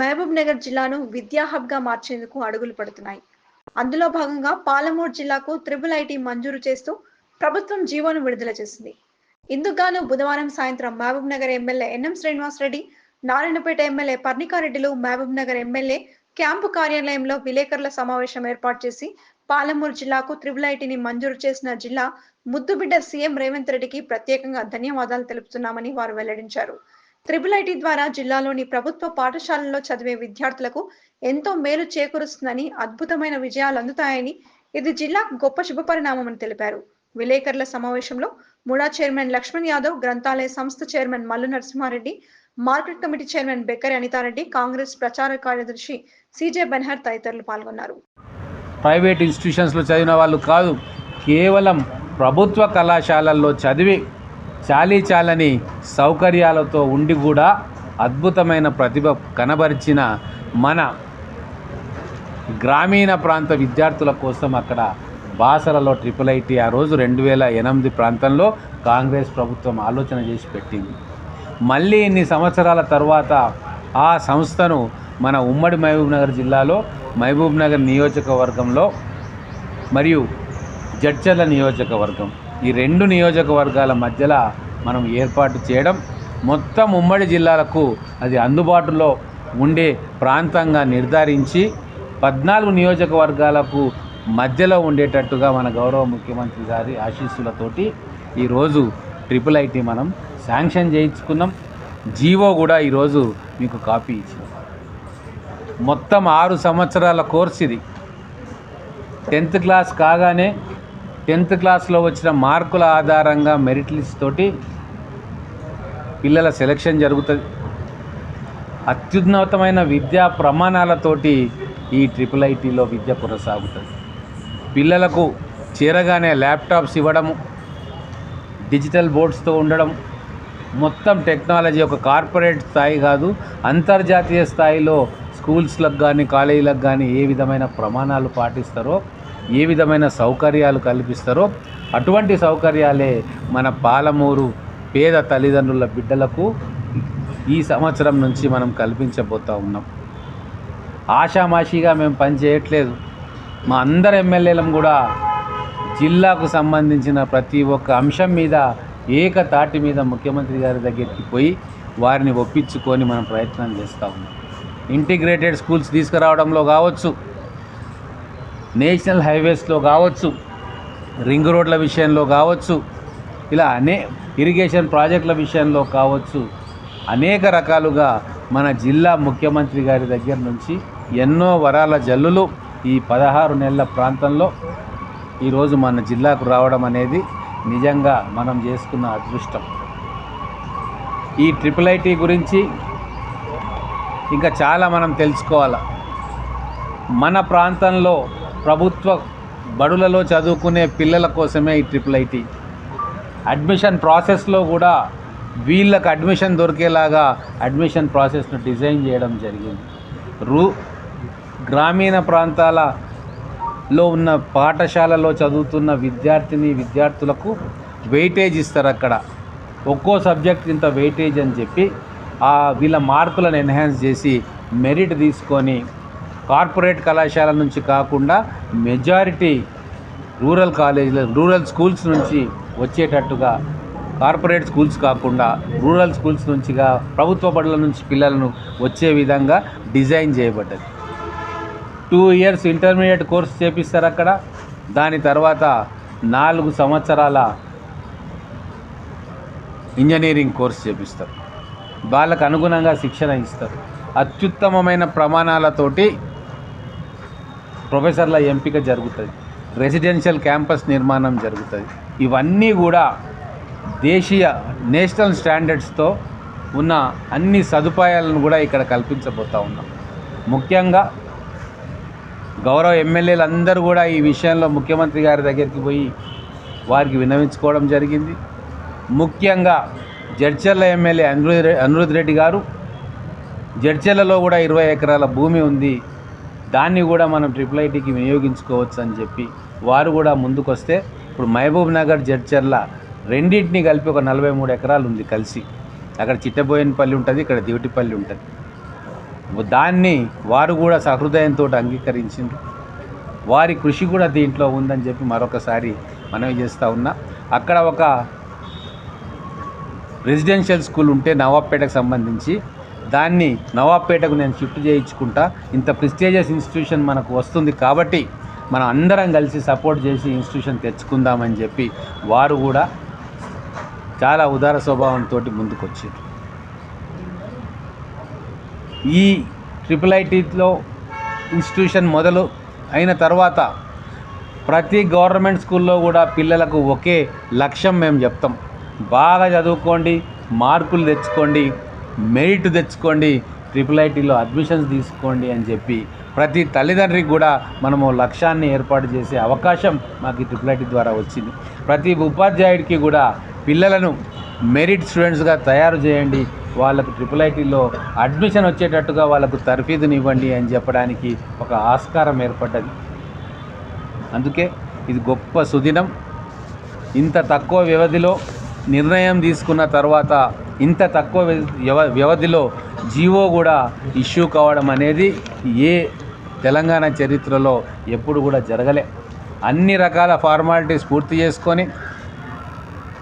మహబూబ్ నగర్ జిల్లాను విద్యా హబ్గా మార్చేందుకు అడుగులు పడుతున్నాయి. అందులో భాగంగా పాలమూరు జిల్లాకు త్రిబుల్ ఐటీ మంజూరు చేస్తూ ప్రభుత్వం జీవోను విడుదల చేసింది. ఇందుకుగాను బుధవారం సాయంత్రం Mahabub Nagar MLA NM Srinivas Reddy Narayanpet MLA పర్ణికారెడ్డిలు మహబూబ్ నగర్ ఎమ్మెల్యే క్యాంపు కార్యాలయంలో విలేకరుల సమావేశం ఏర్పాటు చేసి పాలమూరు జిల్లాకు త్రిబుల్ ఐటీని మంజూరు చేసిన జిల్లా ముద్దుబిడ్డ సీఎం రేవంత్ రెడ్డికి ప్రత్యేకంగా ధన్యవాదాలు తెలుపుతున్నామని వారు వెల్లడించారు. త్రిబుల్ ఐటీ ద్వారా జిల్లాలోని ప్రభుత్వ పాఠశాలల్లో చదివే విద్యార్థులకు ఎంతో మేలు చేకూరుస్తుందని అద్భుతమైన విజయాలు అందుతాయని ఇది జిల్లాకు గొప్ప శుభపరిణామమని తెలిపారు. విలేకరుల సమావేశంలో ముడా చైర్మన్ లక్ష్మణ్ యాదవ్ గ్రంథాలయ సంస్థ chairman Mallu Narasimha Reddy market committee chairman Bekkari Anitha Reddy Congress ప్రచార కార్యదర్శి సిజే బెన్హర్ తదితరులు పాల్గొన్నారు. ప్రైవేట్ ఇన్స్టిట్యూషన్స్లో చదివిన వాళ్ళు కాదు కేవలం ప్రభుత్వ కళాశాలల్లో చదివి చాలీ చాలని సౌకర్యాలతో ఉండి కూడా అద్భుతమైన ప్రతిభ కనబరిచిన మన గ్రామీణ ప్రాంత విద్యార్థుల కోసం అక్కడ బాసలలో ట్రిపుల్ ఐటీ ఆ రోజు రెండు వేల ఎనిమిది ప్రాంతంలో కాంగ్రెస్ ప్రభుత్వం ఆలోచన చేసి పెట్టింది. మళ్ళీ ఇన్ని సంవత్సరాల తర్వాత ఆ సంస్థను మన ఉమ్మడి మహబూబ్నగర్ జిల్లాలో మహబూబ్నగర్ నియోజకవర్గంలో మరియు జడ్చర్ల నియోజకవర్గం ఈ రెండు నియోజకవర్గాల మధ్యలో మనం ఏర్పాటు చేయడం మొత్తం ఉమ్మడి జిల్లాలకు అది అందుబాటులో ఉండే ప్రాంతంగా నిర్ధారించి పద్నాలుగు నియోజకవర్గాలకు మధ్యలో ఉండేటట్టుగా మన గౌరవ ముఖ్యమంత్రి గారి ఆశీస్సులతోటి ఈరోజు ట్రిపుల్ ఐటీ మనం శాంక్షన్ చేయించుకున్నాం. జీవో కూడా ఈరోజు మీకు కాపీ ఇచ్చింది. మొత్తం ఆరు సంవత్సరాల కోర్స్ ఇది. టెన్త్ క్లాస్ కాగానే టెన్త్ క్లాస్లో వచ్చిన మార్కుల ఆధారంగా మెరిట్ లిస్ట్ తోటి పిల్లల సెలక్షన్ జరుగుతుంది. అత్యున్నతమైన విద్యా ప్రమాణాలతోటి ఈ ట్రిపుల్ ఐటీలో విద్య కొనసాగుతుంది. పిల్లలకు చేరగానే ల్యాప్టాప్స్ ఇవ్వడము డిజిటల్ బోర్డ్స్తో ఉండడం మొత్తం టెక్నాలజీ ఒక కార్పొరేట్ స్థాయి కాదు అంతర్జాతీయ స్థాయిలో స్కూల్స్లకు కానీ కాలేజీలకు కానీ ఏ విధమైన ప్రమాణాలు పాటిస్తారో ఏ విధమైన సౌకర్యాలు కల్పిస్తారో అటువంటి సౌకర్యాలే మన పాలమూరు పేద తల్లిదండ్రుల బిడ్డలకు ఈ సంవత్సరం నుంచి మనం కల్పించబోతూ ఉన్నాం. ఆషామాషిగా మేము పనిచేయట్లేదు. మా అందరు ఎమ్మెల్యేలం కూడా జిల్లాకు సంబంధించిన ప్రతి ఒక్క అంశం మీద ఏకతాటి మీద ముఖ్యమంత్రి గారి దగ్గరికి పోయి వారిని ఒప్పించుకొని మనం ప్రయత్నం చేస్తూ ఉన్నాం. ఇంటిగ్రేటెడ్ స్కూల్స్ తీసుకురావడంలో కావచ్చు నేషనల్ హైవేస్లో కావచ్చు రింగ్ రోడ్ల విషయంలో కావచ్చు ఇలా అనే ఇరిగేషన్ ప్రాజెక్టుల విషయంలో కావచ్చు అనేక రకాలుగా మన జిల్లా ముఖ్యమంత్రి గారి దగ్గర నుంచి ఎన్నో వరాల జల్లులు ఈ పదహారు నెలల ప్రాంతంలో ఈరోజు మన జిల్లాకు రావడం అనేది నిజంగా మనం చేసుకున్న అదృష్టం. ఈ ట్రిపుల్ ఐటీ గురించి ఇంకా చాలా మనం తెలుసుకోవాలి. మన ప్రాంతంలో ప్రభుత్వ బడులలో చదువుకునే పిల్లల కోసమే ఈ ట్రిపుల్ ఐటీ అడ్మిషన్ ప్రాసెస్లో కూడా వీళ్ళకి అడ్మిషన్ దొరికేలాగా అడ్మిషన్ ప్రాసెస్ను డిజైన్ చేయడం జరిగింది. రూ గ్రామీణ ప్రాంతాలలో ఉన్న పాఠశాలలో చదువుతున్న విద్యార్థిని విద్యార్థులకు వెయిటేజ్ ఇస్తారు అక్కడ. ఒక్కో సబ్జెక్ట్ ఇంత వెయిటేజ్ అని చెప్పి ఆ వీళ్ళ మార్కులను ఎన్హాన్స్ చేసి మెరిట్ తీసుకొని కార్పొరేట్ కళాశాల నుంచి కాకుండా మెజారిటీ రూరల్ కాలేజీల రూరల్ స్కూల్స్ నుంచి వచ్చేటట్టుగా కార్పొరేట్ స్కూల్స్ కాకుండా రూరల్ స్కూల్స్ నుంచిగా ప్రభుత్వ బడుల నుంచి పిల్లలను వచ్చే విధంగా డిజైన్ చేయబడ్డది. టూ ఇయర్స్ ఇంటర్మీడియట్ కోర్స్ చేపిస్తారు అక్కడ. దాని తర్వాత నాలుగు సంవత్సరాల ఇంజనీరింగ్ కోర్స్ చేపిస్తారు. వాళ్ళకు అనుగుణంగా శిక్షణ ఇస్తారు. అత్యుత్తమమైన ప్రమాణాలతోటి ప్రొఫెసర్ల ఎంపిక జరుగుతుంది. రెసిడెన్షియల్ క్యాంపస్ నిర్మాణం జరుగుతుంది. ఇవన్నీ కూడా దేశీయ నేషనల్ స్టాండర్డ్స్తో ఉన్న అన్ని సదుపాయాలను కూడా ఇక్కడ కల్పించబోతా ఉన్నాం. ముఖ్యంగా గౌరవ ఎమ్మెల్యేలు అందరూ కూడా ఈ విషయంలో ముఖ్యమంత్రి గారి దగ్గరికి పోయి వారికి విన్నవించుకోవడం జరిగింది. ముఖ్యంగా జడ్చర్ల ఎమ్మెల్యే అనిరుద్ అనిరుద్ రెడ్డి గారు జడ్చర్లలో కూడా ఇరవై ఎకరాల భూమి ఉంది. దాన్ని కూడా మనం ట్రిపుల్ ఐటీకి వినియోగించుకోవచ్చు అని చెప్పి వారు కూడా ముందుకొస్తే ఇప్పుడు మహబూబ్ నగర్ జడ్చర్ల రెండింటిని కలిపి ఒక నలభై మూడు ఎకరాలు ఉంది కలిసి. అక్కడ చిట్టబోయినపల్లి ఉంటుంది ఇక్కడ దివిటిపల్లి ఉంటుంది. దాన్ని వారు కూడా సహృదయంతో అంగీకరించిండ్రు. వారి కృషి కూడా దీంట్లో ఉందని చెప్పి మరొకసారి మనవి చేస్తూ ఉన్నా. అక్కడ ఒక రెసిడెన్షియల్ స్కూల్ ఉంటే నవాబ్పేటకు సంబంధించి దాన్ని నవాబ్పేటకు నేను షిఫ్ట్ చేయించుకుంటా. ఇంత ప్రిస్టేజియస్ ఇన్స్టిట్యూషన్ మనకు వస్తుంది కాబట్టి మనం అందరం కలిసి సపోర్ట్ చేసి ఇన్స్టిట్యూషన్ తెచ్చుకుందామని చెప్పి వారు కూడా చాలా ఉదార స్వభావంతో ముందుకొచ్చారు. ఈ ట్రిపుల్ ఐటీలో ఇన్స్టిట్యూషన్ మొదలు అయిన తర్వాత ప్రతి గవర్నమెంట్ స్కూల్లో కూడా పిల్లలకు ఒకే లక్ష్యం మేము చెప్తాం. బాగా చదువుకోండి మార్కులు తెచ్చుకోండి మెరిట్ తెచ్చుకోండి ట్రిపుల్ ఐటీలో అడ్మిషన్స్ తీసుకోండి అని చెప్పి ప్రతి తల్లిదండ్రికి కూడా మనము లక్ష్యాన్ని ఏర్పాటు చేసే అవకాశం మాకు ఈ ట్రిపుల్ ఐటీ ద్వారా వచ్చింది. ప్రతి ఉపాధ్యాయుడికి కూడా పిల్లలను మెరిట్ స్టూడెంట్స్గా తయారు చేయండి వాళ్ళకు ట్రిపుల్ ఐటీలో అడ్మిషన్ వచ్చేటట్టుగా వాళ్ళకు తర్ఫీదునివ్వండి అని చెప్పడానికి ఒక ఆస్కారం ఏర్పడ్డది. అందుకే ఇది గొప్ప సుదినం. ఇంత తక్కువ వ్యవధిలో నిర్ణయం తీసుకున్న తర్వాత ఇంత తక్కువ వ్యవ వ్యవధిలో జీవో కూడా ఇష్యూ కావడం అనేది ఏ తెలంగాణ చరిత్రలో ఎప్పుడు కూడా జరగలే. అన్ని రకాల ఫార్మాలిటీస్ పూర్తి చేసుకొని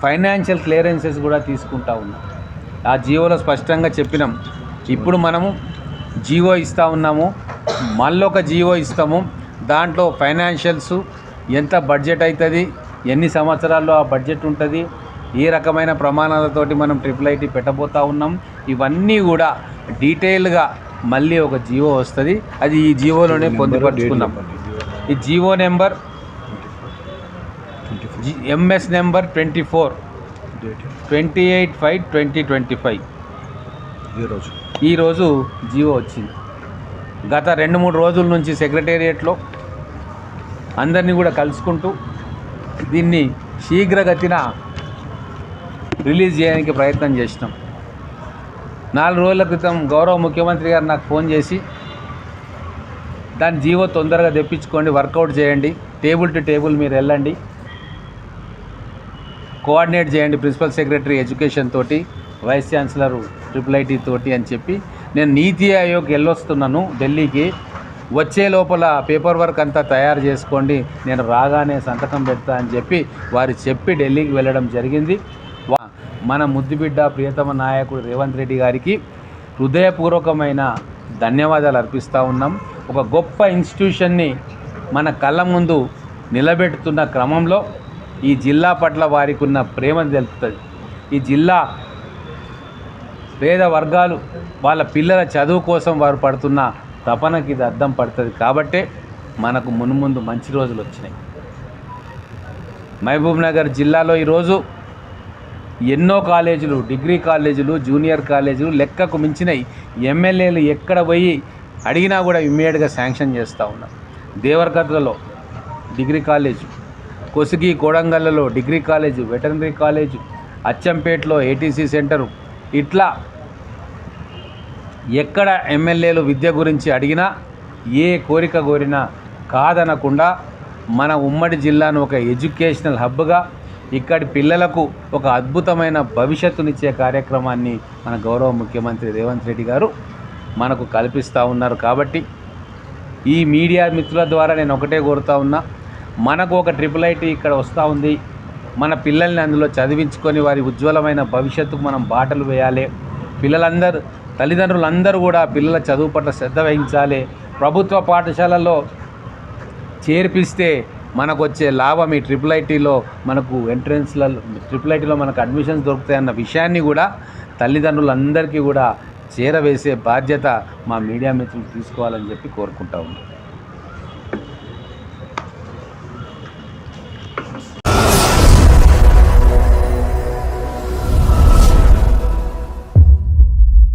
ఫైనాన్షియల్ క్లియరెన్సెస్ కూడా తీసుకుంటా ఉన్నాం. ఆ జీవోలో స్పష్టంగా చెప్పినాం. ఇప్పుడు మనము జీవో ఇస్తూ ఉన్నాము మళ్ళీ ఒక జీవో ఇస్తాము. దాంట్లో ఫైనాన్షియల్స్ ఎంత బడ్జెట్ అవుతుంది ఎన్ని సంవత్సరాల్లో ఆ బడ్జెట్ ఉంటుంది ఏ రకమైన ప్రమాణాలతోటి మనం ట్రిపుల్ ఐటీ పెట్టబోతా ఉన్నాం. ఇవన్నీ కూడా డీటెయిల్గా మళ్ళీ ఒక జీవో వస్తుంది. అది ఈ జీవోలోనే పొందుపరుచుకున్నాం ఈ GO number MS number twenty four. Twenty eight five twenty twenty five. ఈరోజు ఈరోజు జీవో వచ్చింది. గత రెండు మూడు రోజుల నుంచి సెక్రటేరియట్లో అందరినీ కూడా కలుసుకుంటూ దీన్ని శీఘ్రగతిన రిలీజ్ చేయడానికి ప్రయత్నం చేసినాం. నాలుగు రోజుల క్రితం గౌరవ ముఖ్యమంత్రి గారు నాకు ఫోన్ చేసి దాని జీవో తొందరగా తెప్పించుకోండి వర్కౌట్ చేయండి టేబుల్ టు టేబుల్ మీరు వెళ్ళండి కోఆర్డినేట్ చేయండి ప్రిన్సిపల్ సెక్రటరీ ఎడ్యుకేషన్ తోటి వైస్ ఛాన్సలర్ ట్రిపుల్ ఐటీ తోటి అని చెప్పి నేను నీతి ఆయోగ్ వెళ్ళొస్తున్నాను ఢిల్లీకి వచ్చే లోపల పేపర్ వర్క్ అంతా తయారు చేసుకోండి నేను రాగానే సంతకం పెడతా అని చెప్పి వారు చెప్పి ఢిల్లీకి వెళ్ళడం జరిగింది. మన ముద్దుబిడ్డ ప్రియతమ నాయకుడు రేవంత్ రెడ్డి గారికి హృదయపూర్వకమైన ధన్యవాదాలు అర్పిస్తూ ఉన్నాం. ఒక గొప్ప ఇన్స్టిట్యూషన్ని మన కళ్ళ ముందు నిలబెడుతున్న క్రమంలో ఈ జిల్లా పట్ల వారికి ఉన్న ప్రేమ తెలుపుతుంది. ఈ జిల్లా పేద వర్గాలు వాళ్ళ పిల్లల చదువు కోసం వారు పడుతున్న తపనకి ఇది అర్థం పడుతుంది. కాబట్టే మనకు మునుముందు మంచి రోజులు వచ్చినాయి. మహబూబ్ నగర్ జిల్లాలో ఈరోజు ఎన్నో కాలేజీలు డిగ్రీ కాలేజీలు జూనియర్ కాలేజీలు లెక్కకు మించినవి ఎమ్మెల్యేలు ఎక్కడ పోయి అడిగినా కూడా ఇమ్మీడియట్గా శాంక్షన్ చేస్తూ ఉన్నారు. దేవరకద్రలో డిగ్రీ కాలేజ్ కొసిగి కోడంగల్లలో డిగ్రీ కాలేజు వెటర్నరీ కాలేజు అచ్చంపేటలో ఏటీసీ సెంటరు ఇట్లా ఎక్కడ ఎమ్మెల్యేలు విద్య గురించి అడిగినా ఏ కోరిక కోరినా కాదనకుండా మన ఉమ్మడి జిల్లాను ఒక ఎడ్యుకేషనల్ హబ్గా ఇక్కడి పిల్లలకు ఒక అద్భుతమైన భవిష్యత్తునిచ్చే కార్యక్రమాన్ని మన గౌరవ ముఖ్యమంత్రి రేవంత్ రెడ్డి గారు మనకు కల్పిస్తూ ఉన్నారు కాబట్టి ఈ మీడియా మిత్రుల ద్వారా నేను ఒకటే కోరుతా ఉన్నా మనకు ఒక ట్రిపుల్ ఐటీ ఇక్కడ వస్తూ ఉంది. మన పిల్లల్ని అందులో చదివించుకొని వారి ఉజ్వలమైన భవిష్యత్తుకు మనం బాటలు వేయాలి. పిల్లలందరూ తల్లిదండ్రులందరూ కూడా పిల్లల చదువు పట్ల శ్రద్ధ వహించాలి. ప్రభుత్వ పాఠశాలలో చేర్పిస్తే మనకు వచ్చే లాభం ఈ ట్రిపుల్ ఐటీలో మనకు ఎంట్రన్స్లలో ట్రిపుల్ ఐటీలో మనకు అడ్మిషన్స్ దొరుకుతాయన్న విషయాన్ని కూడా తల్లిదండ్రులందరికీ కూడా చేరవేసే బాధ్యత మా మీడియా మిత్రులు తీసుకోవాలని చెప్పి కోరుకుంటా ఉన్నాను